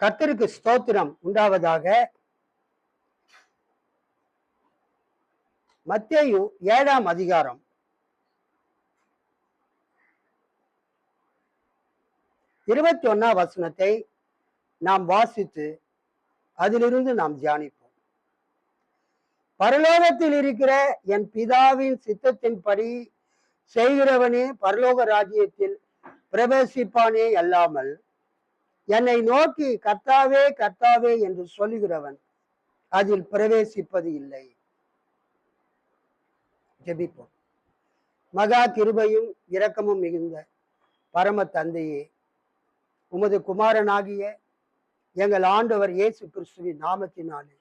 கர்த்தருக்கு ஸ்தோத்திரம். உண்டாவதாக மத்தேயு ஏழாம் அதிகாரம். இருபத்தி ஒன்னாம் வசனத்தை நாம் வாசித்து அதிலிருந்து நாம் தியானிப்போம். பரலோகத்தில் இருக்கிற என் பிதாவின் சித்தத்தின்படி செய்கிறவனே பரலோக ராஜ்யத்தில் பிரவேசிப்பானே அல்லாமல் என்னை நோக்கி கர்த்தாவே கர்த்தாவே என்று சொல்லுகிறவன் அதில் பிரவேசிப்பது இல்லை. ஜெபிப்போம். மகா கிருபையும் இரக்கமும் மிகுந்த பரம தந்தையே உமது குமாரனாகிய எங்கள் ஆண்டவர் இயேசு கிறிஸ்துவின் நாமத்தினாலே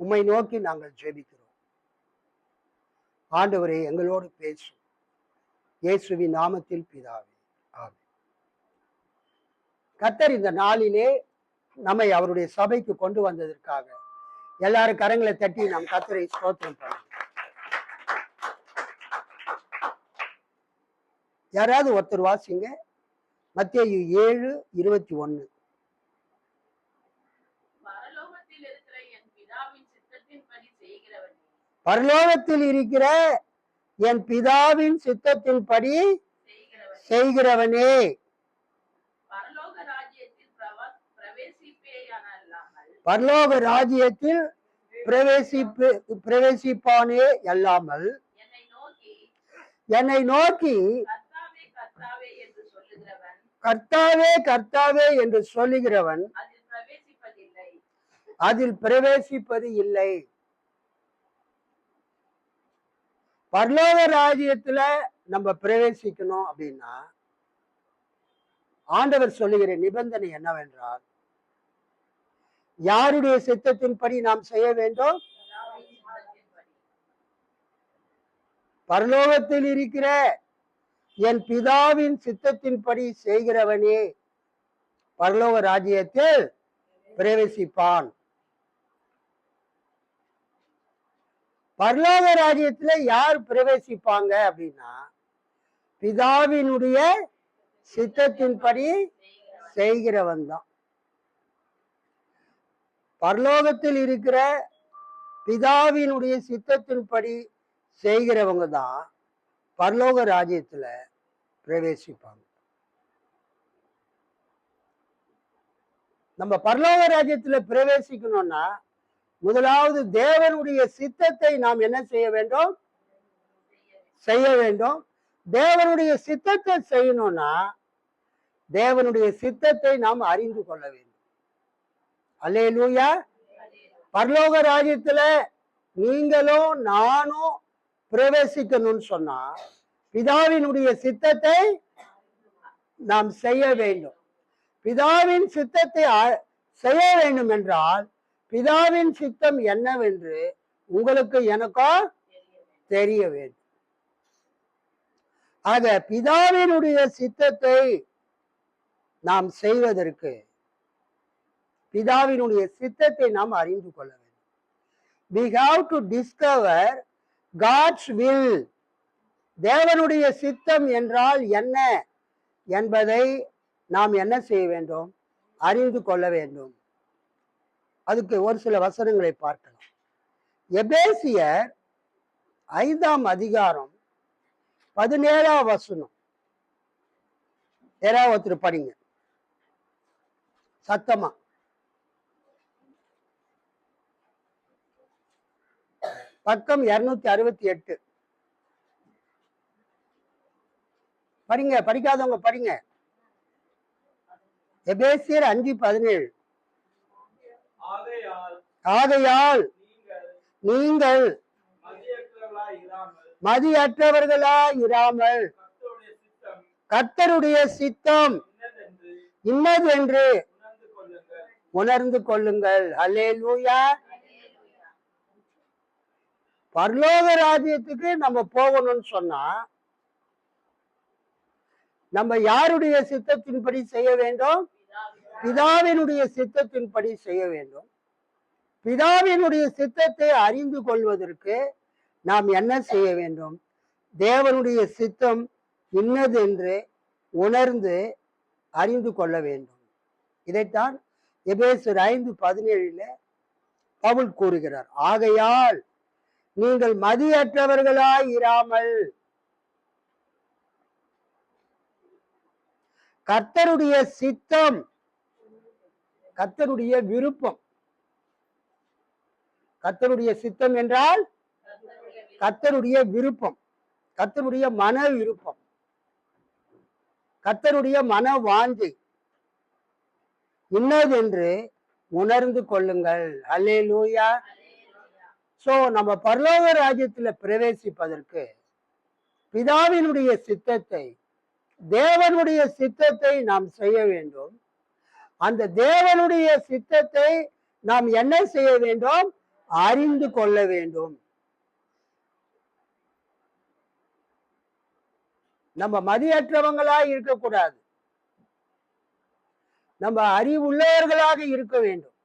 உம்மை நோக்கி நாங்கள் ஜெபிக்கிறோம். ஆண்டவரே எங்களோடு பேசும். இயேசுவின் நாமத்தில் பிதாவே. ஆமே கத்தர் இந்த நாளிலே நம்மை அவருடைய சபைக்கு கொண்டு வந்ததற்காக எல்லாரும் கரங்களை தட்டி நாம் கத்தரை ஸ்தோத்திரம் பண்ணணும் யாராவது ஒருத்தர் வாசிங்க. மத்தேயு ஏழு இருபத்தி ஒன்னு. பரலோகத்தில் இருக்கிற என் பிதாவின் பிதாவின் சித்தத்தின்படி செய்கிறவனே செய்கிறவனே பரலோக ராஜ்யத்தில் பிரவ- பிரவேசிப்பேயானல்லாமல் பரலோக ராஜ்யத்தில் பிரவேசிப்பு பிரவேசிப்பானே அல்லாமல் என்னை நோக்கி கர்த்தாவே கர்த்தாவே என்று சொல்லுகிறவன். அதில் பிரவேசிப்பது இல்லை. பரலோக ராஜ்யத்துல நம்ம பிரவேசிக்கணும் அப்படின்னா ஆண்டவர் சொல்லுகிற நிபந்தனை என்னவென்றால் யாருடைய சித்தத்தின்படி நாம் செய்ய வேண்டும்? பரலோகத்தில் இருக்கிற என் பிதாவின் சித்தத்தின்படி செய்கிறவனே பரலோக ராஜ்யத்தில் பிரவேசிப்பான். பரலோக ராஜ்யத்துல யார் பிரவேசிப்பாங்க அப்படின்னா பிதாவினுடைய சித்தத்தின்படி செய்கிறவன் தான் பரலோகத்தில் இருக்கிற பிதாவினுடைய சித்தத்தின்படி செய்கிறவங்க தான் பரலோக ராஜ்யத்துல பிரவேசிப்பாங்க. நம்ம பரலோக ராஜ்யத்துல பிரவேசிக்கணும்னா முதலாவது தேவனுடைய சித்தத்தை நாம் என்ன செய்ய வேண்டும்? செய்ய வேண்டும். தேவனுடைய சித்தத்தை செய்யணும்னா தேவனுடைய சித்தத்தை நாம் அறிந்து கொள்ள வேண்டும். அல்லேலூயா பரலோக ராஜ்யத்துல நீங்களும் நானும் பிரவேசிக்கணும்னு சொன்னா பிதாவினுடைய சித்தத்தை நாம் செய்ய வேண்டும். பிதாவின் சித்தத்தை அ- செய்ய வேண்டும் என்றால் பிதாவின் சித்தம் என்னவென்று உங்களுக்கு எனக்கோ தெரிய வேண்டும். ஆக பிதாவினுடைய சித்தத்தை நாம் செய்வதற்கு பிதாவினுடைய சித்தத்தை நாம் அறிந்து கொள்ள வேண்டும். We have to discover God's will தேவனுடைய சித்தம் என்றால் என்ன என்பதை நாம் என்ன செய்ய வேண்டும்? அறிந்து கொள்ள வேண்டும். அதுக்கு ஒரு சில வசனங்களை பார்க்கலாம். எபேசியர் ஐந்தாம் அதிகாரம் பதினேழாம் வசனம். யாராவது ஒருத்தர் படிங்க. சத்தமா. பக்கம் இருநூத்தி அறுபத்தி எட்டு. படிங்க படிக்காதவங்க படிங்க. எபேசியர் அஞ்சு பதினேழு. ஆகையால் நீங்கள் மதியற்றவர்களாய் இராமல் கர்த்தருடைய சித்தம் இன்னதென்று உணர்ந்து கொள்ளுங்கள். கொள்ளுங்கள். அல்லேலூயா பரலோக ராஜ்யத்துக்கு நம்ம போகணும்னு சொன்னா நம்ம யாருடைய சித்தத்தின்படி செய்ய வேண்டும்? பிதாவினுடைய சித்தத்தின்படி செய்ய வேண்டும். பிதாவினுடைய சித்தத்தை அறிந்து கொள்வதற்கு நாம் என்ன செய்ய வேண்டும்? தேவனுடைய சித்தம் இன்னது என்று உணர்ந்து அறிந்து கொள்ள வேண்டும். இதைத்தான் எபேசர் ஐந்து பதினேழுல பவுல் கூறுகிறார். ஆகையால் நீங்கள் மதியற்றவர்களாய் இராமல். கர்த்தருடைய சித்தம் கர்த்தருடைய விருப்பம். கர்த்தருடைய சித்தம் என்றால் கர்த்தருடைய விருப்பம் கர்த்தருடைய மன விருப்பம் கர்த்தருடைய மன வாஞ்சை. இன்னதென்று உணர்ந்து கொள்ளுங்கள். அல்லே லூயா சோ நம்ம பரலோக ராஜ்யத்துல பிரவேசிப்பதற்கு பிதாவினுடைய சித்தத்தை தேவனுடைய சித்தத்தை நாம் செய்ய வேண்டும். அந்த தேவனுடைய சித்தத்தை நாம் என்ன செய்ய வேண்டும்? அறிந்து கொள்ள வேண்டும். நம்ம மதியற்றவங்களா இருக்கக்கூடாது. நம்ம அறிவுள்ளவர்களாக இருக்க வேண்டும்.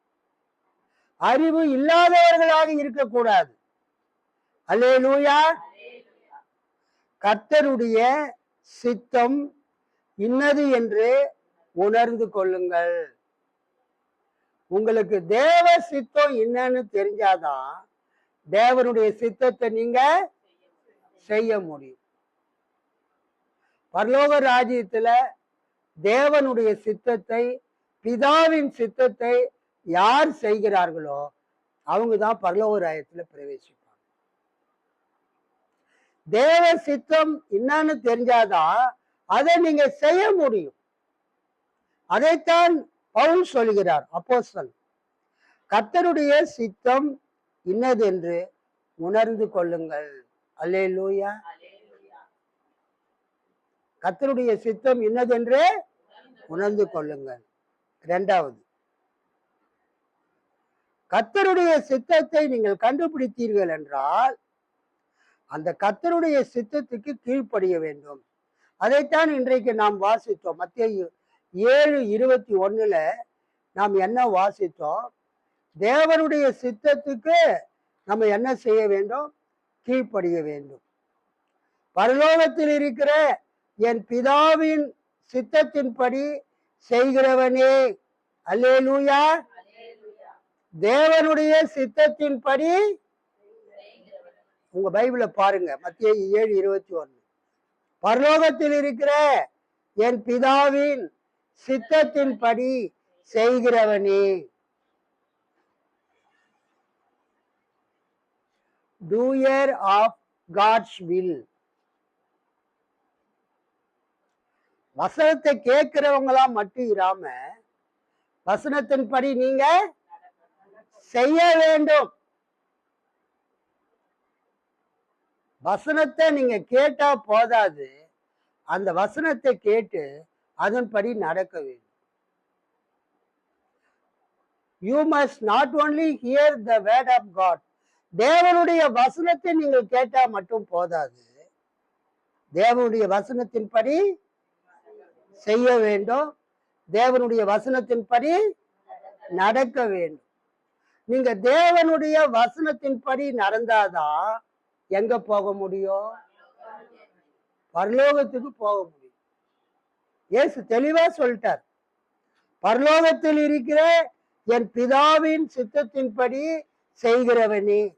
அறிவு இல்லாதவர்களாக இருக்கக்கூடாது. அல்லேலூயா. கர்த்தருடைய சித்தம் இன்னது என்று உணர்ந்து கொள்ளுங்கள். உங்களுக்கு தேவ சித்தம் என்னன்னு தெரிஞ்சாதான் தேவனுடைய சித்தத்தை நீங்க செய்ய முடியும். பரலோக ராஜ்யத்துல தேவனுடைய சித்தத்தை பிதாவின் சித்தத்தை யார் செய்கிறார்களோ அவங்க தான் பரலோக ராயத்தில் பிரவேசிப்பாங்க. தேவ சித்தம் என்னன்னு தெரிஞ்சாதான் அதை நீங்க செய்ய முடியும். அதைத்தான் பவுல் சொல்கிறார் அப்போஸ்தலன். கத்தருடைய சித்தம் இன்னதென்று உணர்ந்து கொள்ளுங்கள். அல்லேலூயா. கத்தருடைய சித்தம் இன்னதென்று உணர்ந்து கொள்ளுங்கள். இரண்டாவது கத்தருடைய சித்தத்தை நீங்கள் கண்டுபிடித்தீர்கள் என்றால் அந்த கத்தருடைய சித்தத்துக்கு கீழ்ப்படிய வேண்டும். அதைத்தான் இன்றைக்கு நாம் வாசித்தோம். மத்திய ஏழு இருபத்தி ஒண்ணுல நாம் என்ன வாசித்தோம்? தேவனுடைய சித்தத்துக்கு நம்ம என்ன செய்ய வேண்டும்? கீழ்ப்படிய வேண்டும். பரலோகத்தில் இருக்கிற என் பிதாவின் சித்தத்தின்படி செய்கிறவனே. அல்லேலூயா. தேவனுடைய சித்தத்தின்படி உங்க பைபிளை பாருங்க. மத்திய ஏழு இருபத்தி ஒன்று பரலோகத்தில் இருக்கிற என் பிதாவின் சித்தத்தின்படி செய்கிறவனே. டூயர் ஆஃப் காட்ஸ் வில் வசனத்தை கேட்கிறவங்களா மட்டும் இராம வசனத்தின்படி நீங்க செய்ய வேண்டும். வசனத்தை நீங்க கேட்டா போதாது. அந்த வசனத்தை கேட்டு அதன்படி நடக்க வேண்டும். You must not only hear the word of God தேவனுடைய வசனத்தை நீங்கள் கேட்டா மட்டும் போதாது. தேவனுடைய வசனத்தின்படி செய்ய வேண்டும். தேவனுடைய வசனத்தின்படி நடக்க வேண்டும். நீங்க தேவனுடைய வசனத்தின்படி நடந்தாதான் எங்க போக முடியும்? பரலோகத்துக்கு போக முடியும். ஏசு தெளிவா சொல்லிட்டார். பரலோகத்தில் இருக்கிற என் பிதாவின் சித்தத்தின்படி செய்கிறவனே.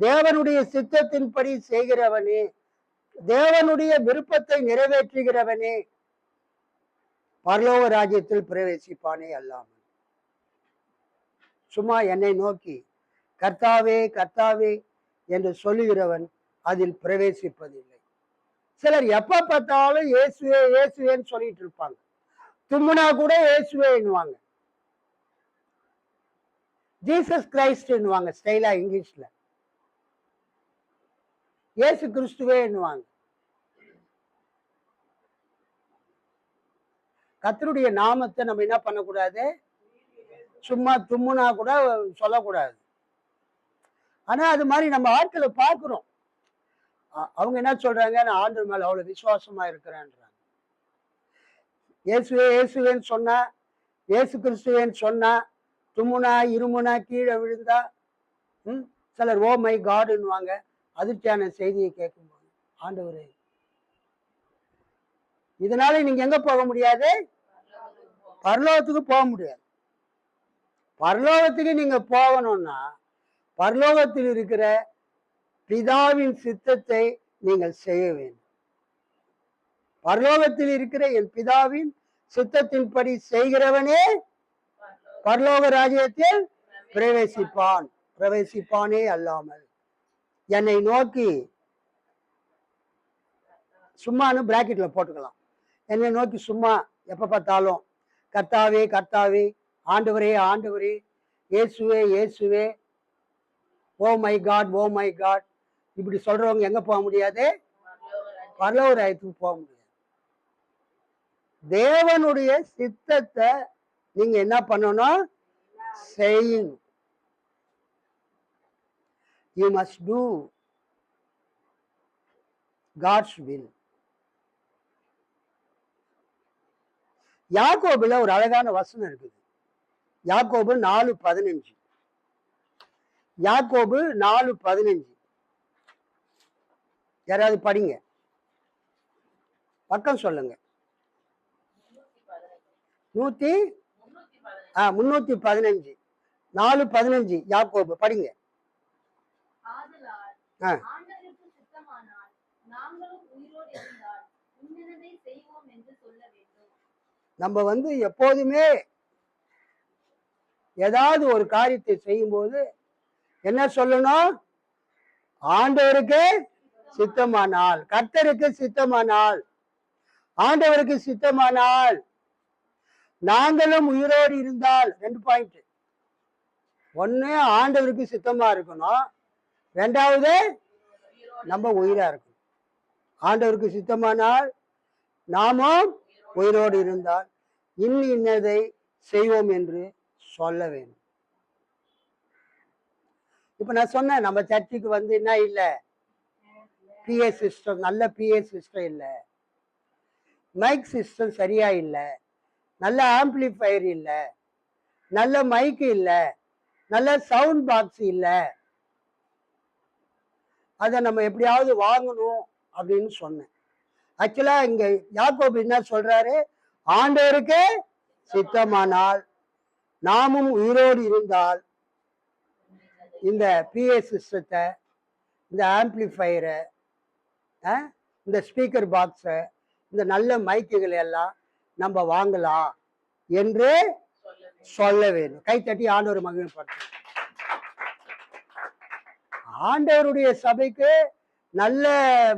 தேவனுடைய சித்தத்தின்படி செய்கிறவனே. தேவனுடைய விருப்பத்தை நிறைவேற்றுகிறவனே. பரலோக ராஜ்யத்தில் பிரவேசிப்பானே அல்லாமல். சும்மா என்னை நோக்கி கர்த்தாவே கர்த்தாவே என்று சொல்லுகிறவன் அதில் பிரவேசிப்பதில்லை. சிலர் எப்ப பார்த்தாலும் இயேசுவே இயேசுவேன்னு சொல்லிட்டு இருப்பாங்க. தும்முனா கூட இயேசுவேன்னுவாங்க ஜீசஸ் கிரைஸ்ட்னுவாங்க ஸ்டைலா இங்கிலீஷ்ல. இயேசு கிறிஸ்துவேன்னுவாங்க கர்த்தருடைய நாமத்தை நம்ம என்ன பண்ணக்கூடாது? சும்மா தும்முனா கூட சொல்லக்கூடாது. ஆனால் அது மாதிரி நம்ம ஆட்களை பார்க்குறோம். அவங்க என்ன சொல்றாங்க? நான் ஆண்டவர் மேலே அவ்வளோ விசுவாசமா இருக்கிறேன்றாங்க. இயேசுவே இயேசுவேன்னு சொன்னா இயேசு கிறிஸ்துவேன்னு சொன்னா தும்முனா இருமுனா கீழே விழுந்தா ம் சிலர் ஓ மை காடுன்னுவாங்க. அதிர்ச்சியான செய்தியை கேட்கும்போது ஆண்டவரே இதனால நீங்க எங்க போக முடியாது? பரலோகத்துக்கு போக முடியாது. பரலோகத்துக்கு நீங்க போகணும்னா பரலோகத்தில் இருக்கிற பிதாவின் சித்தத்தை நீங்கள் செய்ய வேண்டும். பரலோகத்தில் இருக்கிற என் பிதாவின் சித்தத்தின்படி செய்கிறவனே பரலோக ராஜ்யத்தில் பிரவேசிப்பான். பிரவேசிப்பானே அல்லாமல். என்னை நோக்கி சும்மானு பிராக்கெட்ல போட்டுக்கலாம். என்னை நோக்கி சும்மா எப்ப பார்த்தாலும் கர்த்தாவே கர்த்தாவே ஆண்டவரே ஆண்டவரே இயேசுவே இயேசுவே. Oh my God oh my God இப்படி சொல்றவங்க எங்க போக முடியாது? பரலோக போக முடியாது. தேவனுடைய சித்தத்தை நீங்க என்ன பண்ணணும்? செய்யணும். You must do God's will யாக்கோபில் ஒரு அழகான வசனம் இருக்குது. யாக்கோபு நாலு பதினஞ்சு. யாக்கோபு நாலு பதினஞ்சு. யாராவது படிங்க. பக்கம் சொல்லுங்க. நூத்தி? ஆ முன்னூத்தி பதினஞ்சு. நாலு பதினஞ்சு யாக்கோபு படிங்க. ஆ. நம்ம வந்து எப்போதுமே ஏதாவது ஒரு காரியத்தை செய்யும்போது என்ன சொல்லணும்? ஆண்டவருக்கு சித்தமானால். கர்த்தருக்கு சித்தமானால். ஆண்டவருக்கு சித்தமானால். நாங்களும் உயிரோடு இருந்தால். ரெண்டு பாயிண்ட் ஒன்று ஆண்டவருக்கு சித்தமாக இருக்கணும். ரெண்டாவது நம்ம உயிராக இருக்கணும். ஆண்டவருக்கு சித்தமானால் நாமும் உயிரோடு இருந்தால். இன்னும் இன்னதை செய்வோம் என்று சொல்ல வேணும். இப்ப நான் சொன்னேன் நம்ம சர்ச்சுக்கு வந்து என்ன இல்லை? பிஏ சிஸ்டம் நல்ல பிஏ சிஸ்டம் இல்லை. மைக் சிஸ்டம் சரியா இல்லை. நல்ல ஆம்பிளிஃபயர் இல்லை. நல்ல மைக் இல்லை. நல்ல சவுண்ட் பாக்ஸ் இல்லை. அதை நம்ம எப்படியாவது வாங்கணும் அப்படின்னு சொன்னேன். ஆக்சுவலா இங்கே யாக்கோப் என்ன சொல்றாரு? ஆண்டவருக்கு சித்தமானால். நாமும் உயிரோடு இருந்தால் இந்த பிஏ சிஸ்டத்தை இந்த ஆம்பிளிஃபயரை இந்த ஸ்பீக்கர் பாக்ஸை இந்த நல்ல மைக்குகள் எல்லாம் நம்ம வாங்கலாம் என்று சொல்ல வேண்டும். கைத்தட்டி ஆண்டவர் மகிழ்ப்படுத்த ஆண்டவருடைய சபைக்கு நல்ல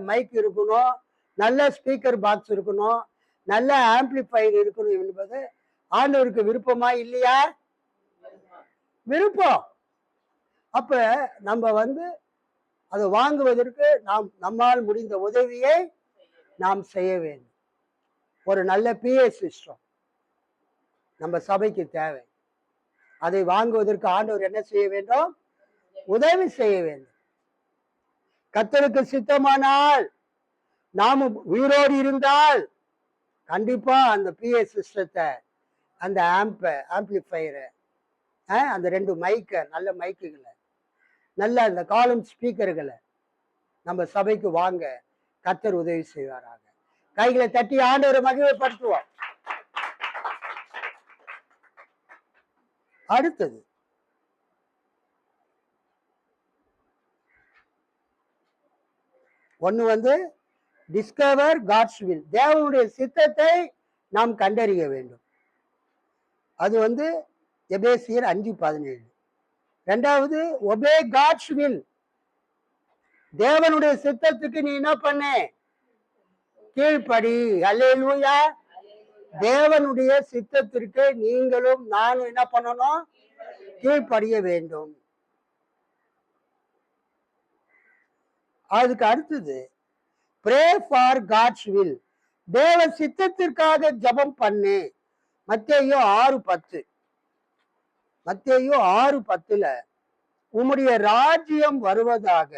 மைக் இருக்கணும் நல்ல ஸ்பீக்கர் பாக்ஸ் இருக்கணும் நல்ல ஆம்பிளிஃபையர் இருக்கணும் என்பது ஆண்டவருக்கு விருப்பமா இல்லையா? விருப்பம். அப்ப நம்ம வந்து அதை வாங்குவதற்கு நாம் நம்மால் முடிந்த உதவியை நாம் செய்ய வேண்டும். ஒரு நல்ல பிஏ சிஸ்டம். நம்ம சபைக்கு தேவை. அதை வாங்குவதற்கு ஆண்டவர் என்ன செய்ய வேண்டும்? உதவி செய்ய வேண்டும். கத்தருக்கு சித்தமானால் நாம உயிரோடு இருந்தால் கண்டிப்பா அந்த பிஏ சிஸ்டத்தை அந்த ஆம்ப ஆம்பிளிஃபையரை அந்த ரெண்டு மைக்கை நல்ல மைக்குகளை நல்ல அந்த காலம் ஸ்பீக்கர்களை நம்ம சபைக்கு வாங்க கத்தர் உதவி செய்வாராக. கைகளை தட்டி ஆண்டவரை மகிழ்வுபடுத்துவோம் அடுத்தது. ஒன்று வந்து டிஸ்கவர் காட்ஸ் வில் தேவனுடைய சித்தத்தை நாம் கண்டறிய வேண்டும். அது வந்து எபேசியர் அஞ்சு பதினேழு. ரெண்டாவது ஒபே காட்ஸ் வில் தேவனுடைய சித்தத்துக்கு நீ என்ன பண்ண? கீழ்ப்படி. அல்லேலூயா தேவனுடைய சித்தத்திற்கு நீங்களும் நானும் என்ன பண்ணணும்? கீழ்ப்படிய வேண்டும். அதுக்கு அடுத்தது ப்ரே ஃபார் காட்ஸ் வில் தேவ சித்தத்திற்காக ஜெபம் பண்ணு. மத்தேயோ ஆறு பத்து. மத்தேயோ ஆறு பத்துல உம்முடைய ராஜ்யம் வருவதாக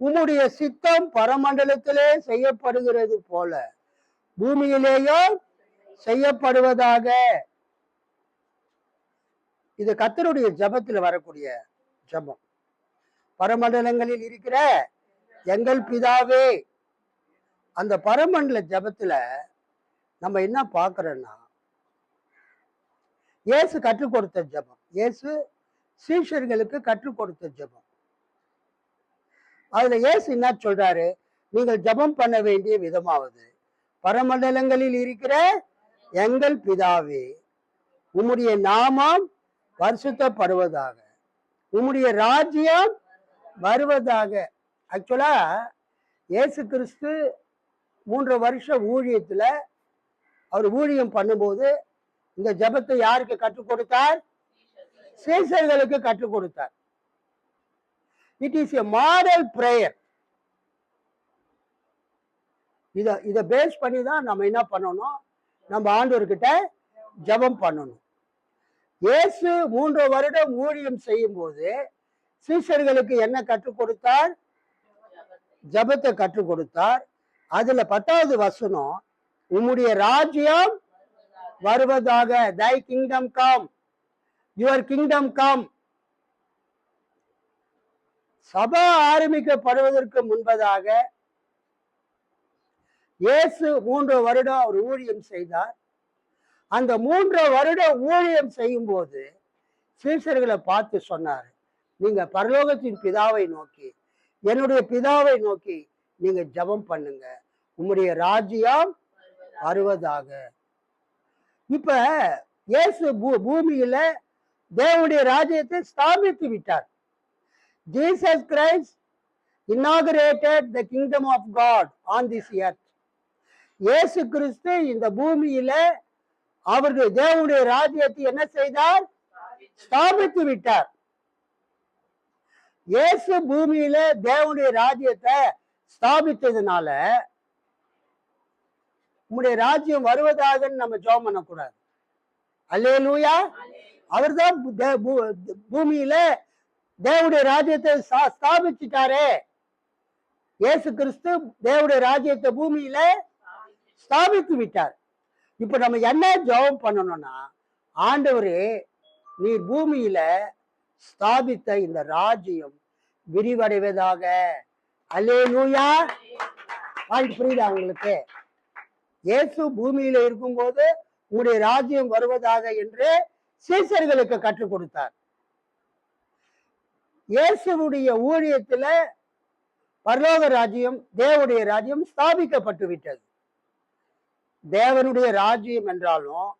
உம்முடைய சித்தம் பரமண்டலத்திலே செய்யப்படுகிறது போல பூமியிலேயும் செய்யப்படுவதாக. இது கத்தருடைய ஜபத்துல வரக்கூடிய ஜபம். பரமண்டலங்களில் இருக்கிற எங்கள் பிதாவே அந்த பரமண்டல ஜபத்துல நம்ம என்ன பார்க்குறோன்னா இயேசு கற்றுக் கொடுத்த ஜெபம். இயேசு சீஷர்களுக்கு கற்றுக் கொடுத்த ஜெபம். அதுல இயேசு என்ன சொல்றாரு? நீங்கள் ஜெபம் பண்ண வேண்டிய விதமாவது பரமண்டலங்களில் இருக்கிற எங்கள் பிதாவே உம்முடைய நாமம் வருஷத்தப்படுவதாக உம்முடைய ராஜ்யம் வருவதாக. ஆக்சுவலா இயேசு கிறிஸ்து மூன்று வருஷ ஊழியத்துல அவர் ஊழியம் பண்ணும்போது இந்த ஜெபத்தை யாருக்கு கற்றுக் கொடுத்தார்? சீசர்களுக்கு கற்றுக் கொடுத்தார். It is a model prayer இதை இதை பேஸ் பண்ணி தான் நம்ம என்ன பண்ணணும்? நம்ம ஆண்டவர்கிட்ட ஜெபம் பண்ணணும். இயேசு மூன்று வருடம் ஊழியம் செய்யும் போது சீசர்களுக்கு என்ன கற்றுக் கொடுத்தார்? ஜெபத்தை கற்றுக் கொடுத்தார். அதுல பத்தாவது வசனம் உம்முடைய ராஜ்யம் வருவதாக. Thy kingdom come your kingdom come சபா ஆரம்பிக்கப்படுவதற்கு முன்பதாக இயேசு மூன்று வருடம் அவர் ஊழியம் செய்தார். அந்த மூன்று வருடம் ஊழியம் செய்யும் போது சீசர்களை பார்த்து சொன்னார் நீங்க பரலோகத்தின் பிதாவை நோக்கி என்னுடைய பிதாவை நோக்கி நீங்க ஜெபம் பண்ணுங்க. உம்முடைய ராஜ்யம் அறுபதாக இப்ப இயேசு பூ- பூமியில தேவனுடைய ராஜ்யத்தை ஸ்தாபித்து விட்டார். Jesus Christ inaugurated the kingdom of God on this earth இயேசு கிறிஸ்து இந்த பூமியில அவருடைய தேவனுடைய ராஜ்யத்தை என்ன செய்தார்? ஸ்தாபித்து விட்டார். இயேசு பூமியில தேவனுடைய ராஜ்யத்தை ஸ்தாபித்ததுனால உம்முடைய ராஜ்யம் வருவதாக நம்ம ஜெபம் பண்ணக்கூடாது. அல்லேலூயா. அவர்தான் அவர் தான் பூமியில தேவடைய ராஜ்யத்தை ஸ்தாபிச்சுட்டாரே. இயேசு கிறிஸ்து தேவடைய ராஜ்யத்தை பூமியில ஸ்தாபித்து விட்டார். இப்ப நம்ம என்ன ஜெபம் பண்ணணும்னா ஆண்டவரே நீர் பூமியில ஸ்தாபித்த இந்த ராஜ்யம் விரிவடைவதாக. அல்லே லூயா புரியுதா உங்களுக்கு? இயேசு பூமியில இருக்கும்போது உங்களுடைய ராஜ்யம் வருவதாக என்று சீசர்களுக்கு கற்றுக் கொடுத்தார். இயேசுடைய ஊழியத்துல பரலோக ராஜ்யம் தேவனுடைய ராஜ்யம் ஸ்தாபிக்கப்பட்டு விட்டது. தேவனுடைய ராஜ்யம் என்றாலும்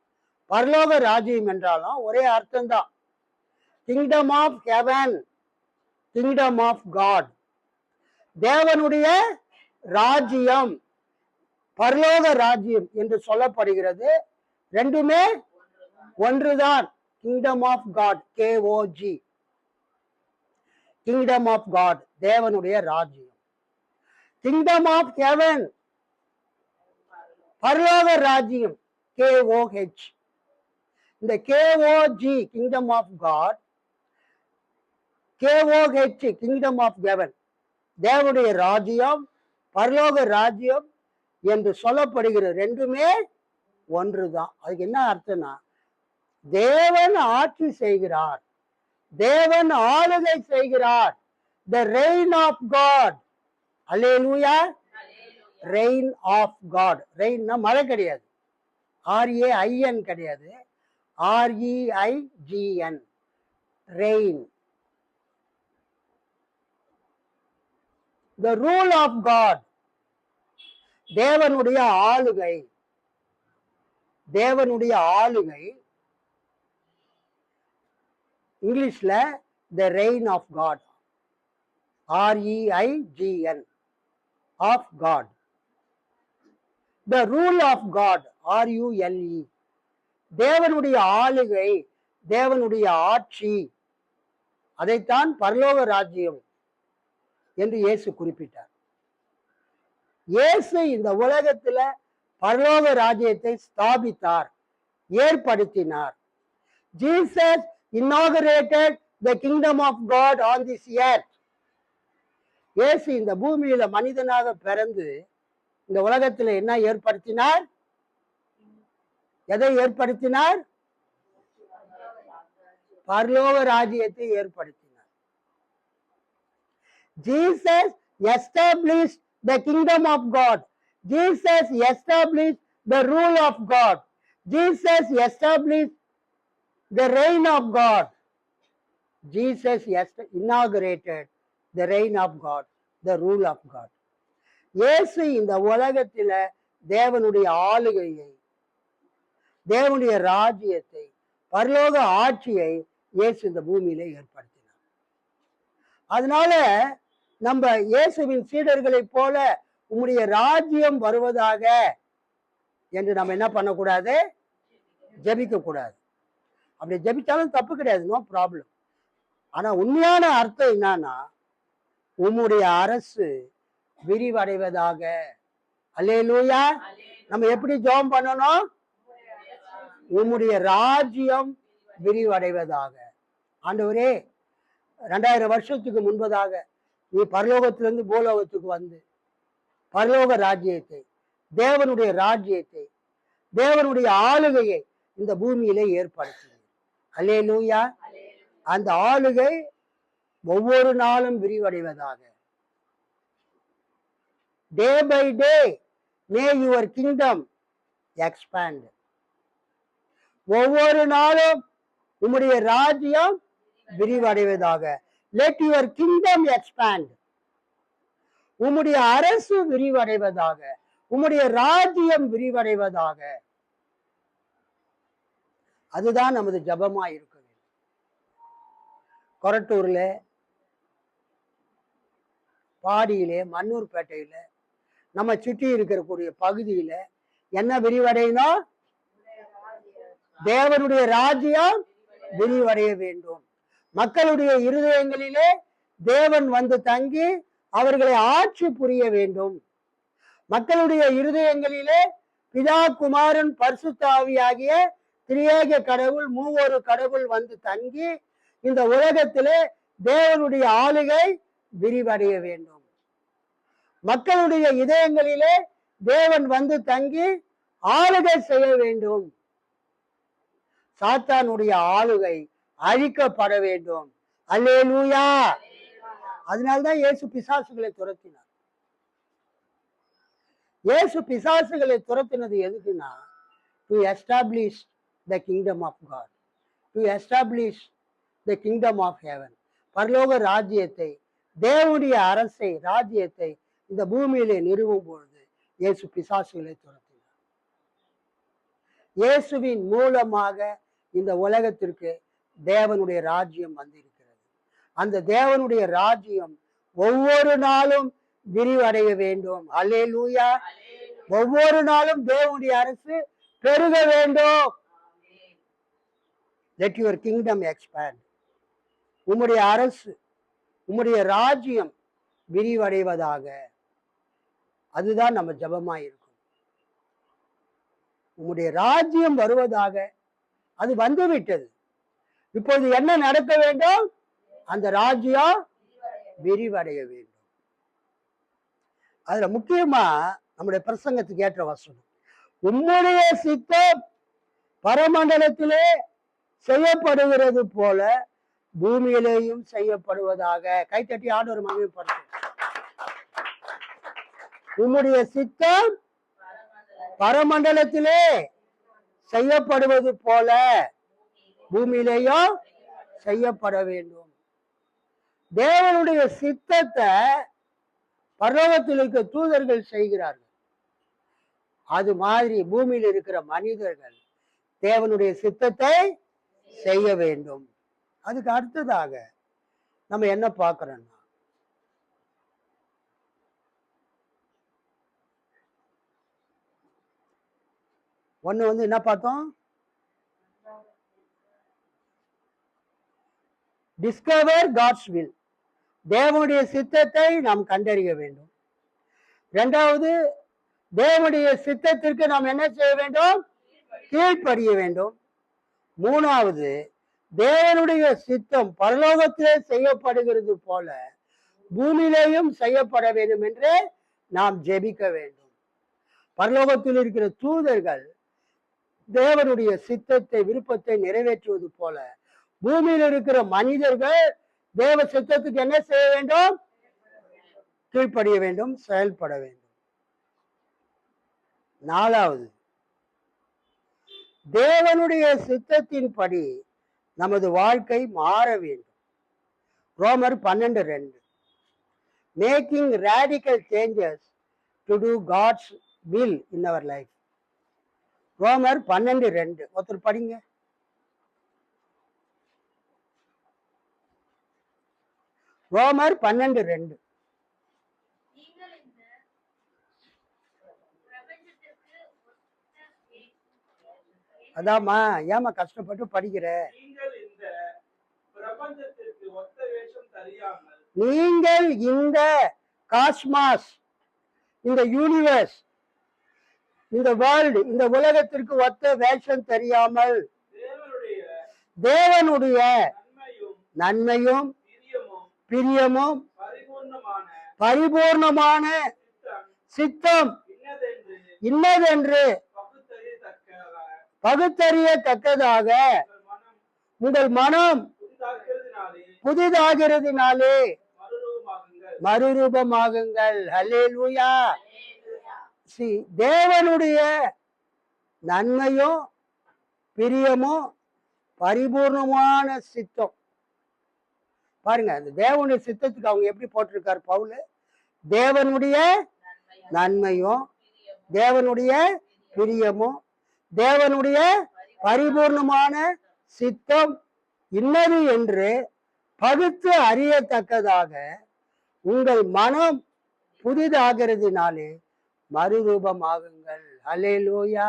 பரலோக ராஜ்யம் என்றாலும் ஒரே அர்த்தம்தான். Kingdom of heaven kingdom of God தேவனுடைய ராஜ்யம். பரலோக ராஜ்யம் என்று சொல்லப்படுகிறது. ரெண்டுமே ஒன்றுதான். Kingdom of God KOG kingdom of God தேவனுடைய ராஜ்யம். கிங்டம் ஆஃப் ஹெவன் பரலோக ராஜ்யம் கேஓஹெச் இந்த KOG kingdom of God KOH kingdom of heaven தேவனுடைய ராஜ்யம் பரலோக ராஜ்யம் என்று சொல்லப்படுகிற ரெண்டுமே ஒன்றுதான். அதுக்கு என்ன அர்த்தம்னா தேவன் ஆட்சி செய்கிறார். தேவன் ஆளுகை செய்கிறார். த ரெயின் ஆஃப் காட் அல்லேலூயா ரெயின் ஆஃப் காட் ரெயின்னா மழை கிடையாது. ஆர்ஏ ஐஎன் கிடையாது. R E I G N reign the rule of God தேவனுடைய ஆளுகை. தேவனுடைய ஆளுகை. இங்கிலீஷ்ல the reign of God R E I G N of God the rule of God R U L E தேவனுடைய ஆளுகை தேவனுடைய ஆட்சி. அதைத்தான் பரலோக ராஜ்யம் என்று இயேசு குறிப்பிட்டார். இயேசு இந்த உலகத்துல பரலோக ராஜ்யத்தை ஸ்தாபித்தார் ஏற்படுத்தினார். Jesus inaugurated the kingdom of God on this earth. இயேசு இந்த பூமியில மனிதனாக பிறந்து இந்த உலகத்துல என்ன ஏற்படுத்தினார்? எதை ஏற்படுத்தினார்? பரலோக ராஜ்யத்தை ஏற்படுத்தினார். Jesus establish the kingdom of God. Jesus established the rule of God. Jesus established the reign of God. Jesus yes, inaugurated the reign of God, the rule of God. இயேசு இந்த உலகத்தில தேவனுடைய ஆளுகையை தேவனுடைய ராஜ்யத்தை பரலோக ஆட்சியை இயேசு இந்த பூமியில ஏற்படுத்தினார் அதனால நம்ம இயேசுவின் சீடர்களைப் போல உம்முடைய ராஜ்யம் வருவதாக என்று நம்ம என்ன பண்ணக்கூடாது? ஜெபிக்க கூடாது அப்படி ஜெபிச்சாலும் தப்பு கிடையாது. நோ ப்ராப்ளம் ஆனா உண்மையான அர்த்தம் என்னன்னா உம்முடைய அரசு விரிவடைவதாக. அல்லேலூயா நம்ம எப்படி ஜெபம் பண்ணணும்? உம்முடைய ராஜ்யம் விரிவடைவதாக. ஆண்டவரே ரெண்டாயிரம் வருஷத்துக்கு முன்பதாக நீ பரலோகத்திலிருந்து பூலோகத்துக்கு வந்து பரலோக ராஜ்யத்தை தேவனுடைய ராஜ்யத்தை தேவனுடைய ஆளுகையை இந்த பூமியிலே ஏற்படுத்தினீர். அல்லேலூயா அந்த ஆளுகை ஒவ்வொரு நாளும் விரிவடைவதாக. Day by day may your kingdom expand ஒவ்வொரு நாளும் உம்முடைய ராஜ்யம் விரிவடைவதாக. லெட் யுவர் கிங்டம் எக்ஸ்பேண்ட் உம்முடைய அரசு விரிவடைவதாக உம்முடைய ராஜ்யம் விரிவடைவதாக. அதுதான் நமது ஜபமா இருக்க வேண்டும். கொரட்டூர்ல பாடியிலே மன்னூர்பேட்டையில நம்ம சுற்றி இருக்கக்கூடிய பகுதியில என்ன விரிவடையணும் தேவனுடைய ராஜ்யம் விரிவடைய வேண்டும். மக்களுடைய இருதயங்களிலே தேவன் வந்து தங்கி அவர்களை ஆட்சி புரிய வேண்டும். மக்களுடைய இருதயங்களிலே பிதா குமாரன் பர்சுத்தாவியாகிய திரியேக கடவுள் மூவொரு கடவுள் வந்து தங்கி இந்த உலகத்திலே தேவனுடைய ஆளுகை விரிவடைய வேண்டும். மக்களுடைய இதயங்களிலே தேவன் வந்து தங்கி ஆளுகை செய்ய வேண்டும். சாத்தானுடைய ஆளுகை அழிக்கப்பட வேண்டும். அல்லேலூயா. அதனால்தான் இயேசு பிசாசுகளை துரத்தினார். இயேசு பிசாசுகளை துரத்தினது எதுக்குன்னா to establish the kingdom of God to establish the kingdom of heaven பரலோக ராஜ்யத்தை தேவனுடைய அரசை ராஜ்யத்தை இந்த பூமியிலே நிறுவும் பொழுது இயேசு பிசாசுகளை துரத்தினார். இயேசுவின் மூலமாக இந்த உலகத்திற்கு தேவனுடைய ராஜ்யம் வந்திருக்கிறது. அந்த தேவனுடைய ராஜ்யம் ஒவ்வொரு நாளும் விரிவடைய வேண்டும். அலே லூயா ஒவ்வொரு நாளும் தேவனுடைய அரசு பெருக வேண்டும். லெட் யுவர் கிங்டம் எக்ஸ்பேண்ட் உம்முடைய அரசு உம்முடைய ராஜ்யம் விரிவடைவதாக. அதுதான் நம்ம ஜபமா இருக்கும். உம்முடைய ராஜ்யம் வருவதாக. அது வந்துவிட்டது. இப்போது என்ன நடக்க வேண்டும்? அந்த ராஜ்யம் விரிவடைய வேண்டும். அதுல முக்கியமா நம்முடைய பிரசங்கத்துக்கு ஏற்ற வசனம். உம்முடைய சித்தம் பரமண்டலத்திலே செய்யப்படுகிறது போல பூமியிலேயும் செய்யப்படுவதாக. கைத்தட்டி ஆண்டவர் மகிமைப்படுத்தும் உம்முடைய சித்தம் பரமண்டலத்திலே செய்யப்படுவது போல பூமியிலேயோ செய்யப்பட வேண்டும். தேவனுடைய சித்தத்தை பரலோகத்தில் இருக்க தூதர்கள் செய்கிறார்கள். அது மாதிரி பூமியில் இருக்கிற மனிதர்கள் தேவனுடைய சித்தத்தை செய்ய வேண்டும். அதுக்கு அடுத்ததாக நம்ம என்ன பார்க்கிறோம்னா ஒன்று வந்து என்ன பார்த்தோம்? டிஸ்கவர் காட்ஸ் வில் தேவனுடைய சித்தத்தை நாம் கண்டறிய வேண்டும். ரெண்டாவது தேவனுடைய சித்தத்திற்கு நாம் என்ன செய்ய வேண்டும்? கீழ்ப்படிய வேண்டும். மூணாவது தேவனுடைய சித்தம் பரலோகத்திலே செய்யப்படுகிறது போல பூமியிலேயும் செய்யப்பட வேண்டும் என்று நாம் ஜெபிக்க வேண்டும். பரலோகத்தில் இருக்கிற தூதர்கள் தேவனுடைய சித்தத்தை விருப்பத்தை நிறைவேற்றுவது போல பூமியில் இருக்கிற மனிதர்கள் தேவ சித்தத்துக்கு என்ன செய்ய வேண்டும்? கீழ்ப்படிய வேண்டும் செயல்பட வேண்டும். நாலாவது தேவனுடைய சித்தத்தின்படி நமது வாழ்க்கை மாற வேண்டும். ரோமர் பன்னெண்டு ரெண்டு making radical changes to do God's will in our life ரோமர் பன்னெண்டு ரெண்டு ஒருத்தர் படிங்க. ரோமர் பன்னெண்டு ரெண்டு. நீங்கள் இந்த பிரபஞ்சத்திற்கு ஒத்த வே- அதாம்மா ஏமா கஷ்டப்பட்டு படிக்கிற? நீங்கள் இந்த பிரபஞ்சத்திற்கு ஒத்த வேஷம் தெரியாமல் நீங்கள் இந்த காஸ்மாஸ் இந்த யூனிவர்ஸ் இந்த வேர்ல்டு இந்த உலகத்திற்கு ஒத்த வேஷம் தெரியாமல் தேவனுடைய நன்மையும் பிரியமும் பரிபூர்ணமான சித்தம். இன்னதென்று இன்னதென்று? பகுத்தறியத்தக்க பகுத்தறியத்தக்கதாக. உங்கள் மனம் புதிதாகிறதுனாலே மறுரூபமாகுங்கள். ஹல்லேலூயா. சி தேவனுடைய நன்மையும் பிரியமும் பரிபூர்ணமான சித்தம். பாருங்க அந்த தேவனுடைய சித்தத்துக்கு அவங்க எப்படி போட்டிருக்காரு பவுல்? தேவனுடைய நன்மையும் தேவனுடைய பிரியமும் தேவனுடைய பரிபூர்ணமான சித்தம் இன்னது என்று பகுத்து அறியத்தக்கதாக உங்கள் மனம் புதிதாகிறதுனாலே மறுரூபமாகுங்கள். அல்லேலூயா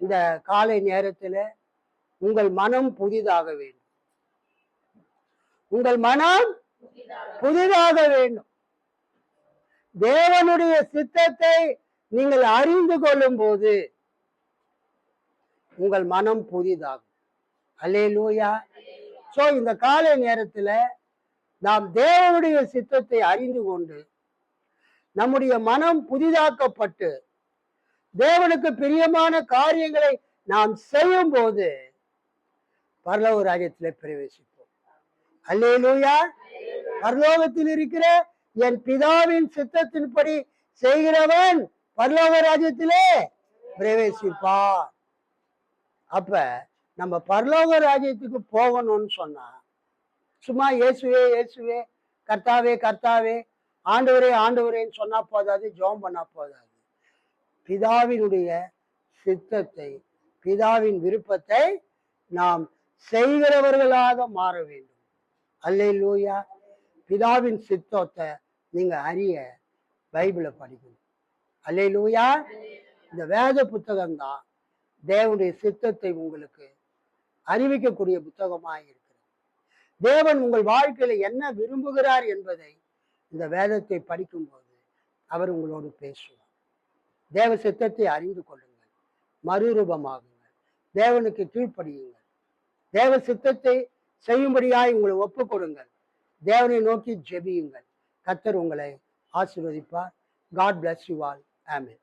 இந்த காலை நேரத்தில் உங்கள் மனம் புதிதாக வேண்டும் உங்கள் மனம் புதிதாக வேண்டும். தேவனுடைய சித்தத்தை நீங்கள் அறிந்து கொள்ளும் போது உங்கள் மனம் புதிதாகும். அல்லேலூயா. சோ இந்த காலை நேரத்துல நாம் தேவனுடைய சித்தத்தை அறிந்து கொண்டு நம்முடைய மனம் புதிதாக்கப்பட்டு தேவனுக்கு பிரியமான காரியங்களை நாம் செய்யும் போது பரலவ ராஜ்யத்தில் பிரவேசிப்போம். அல்லேலூயா. பரலோகத்தில் இருக்கிற என் பிதாவின் சித்தத்தின்படி செய்கிறவன் பரலோக ராஜ்யத்திலே பிரவேசிப்பார் அப்ப நம்ம பரலோக ராஜ்யத்துக்கு போகணும்னு சொன்னா சும்மா இயேசுவே இயேசுவே கர்த்தாவே கர்த்தாவே ஆண்டவரே ஆண்டவரேன்னு சொன்னா போதாது ஜோம் பண்ணா போதாது. பிதாவினுடைய சித்தத்தை பிதாவின் விருப்பத்தை நாம் செய்கிறவர்களாக மாற வேண்டும். அல்லேலூயா. பிதாவின் சித்தத்தை நீங்க அறிய பைபிளை படிக்கணும். அல்லேலூயா. இந்த வேத புத்தகம் தான் தேவனுடைய சித்தத்தை உங்களுக்கு அறிவிக்கக்கூடிய புத்தகமாக இருக்கிறது. தேவன் உங்கள் வாழ்க்கையில என்ன விரும்புகிறார் என்பதை இந்த வேதத்தை படிக்கும்போது அவர் உங்களோடு பேசுவார். தேவ சித்தத்தை அறிந்து கொள்ளுங்கள். மறுரூபமாகுங்கள். தேவனுக்கு கீழ்ப்படியுங்கள். தேவ சித்தத்தை செய்யும்படியாய் உங்களை ஒப்புக் கொடுங்கள் தேவனை நோக்கி ஜெபியுங்கள். கத்தர் உங்களை ஆசீர்வதிப்பார். God bless you all amen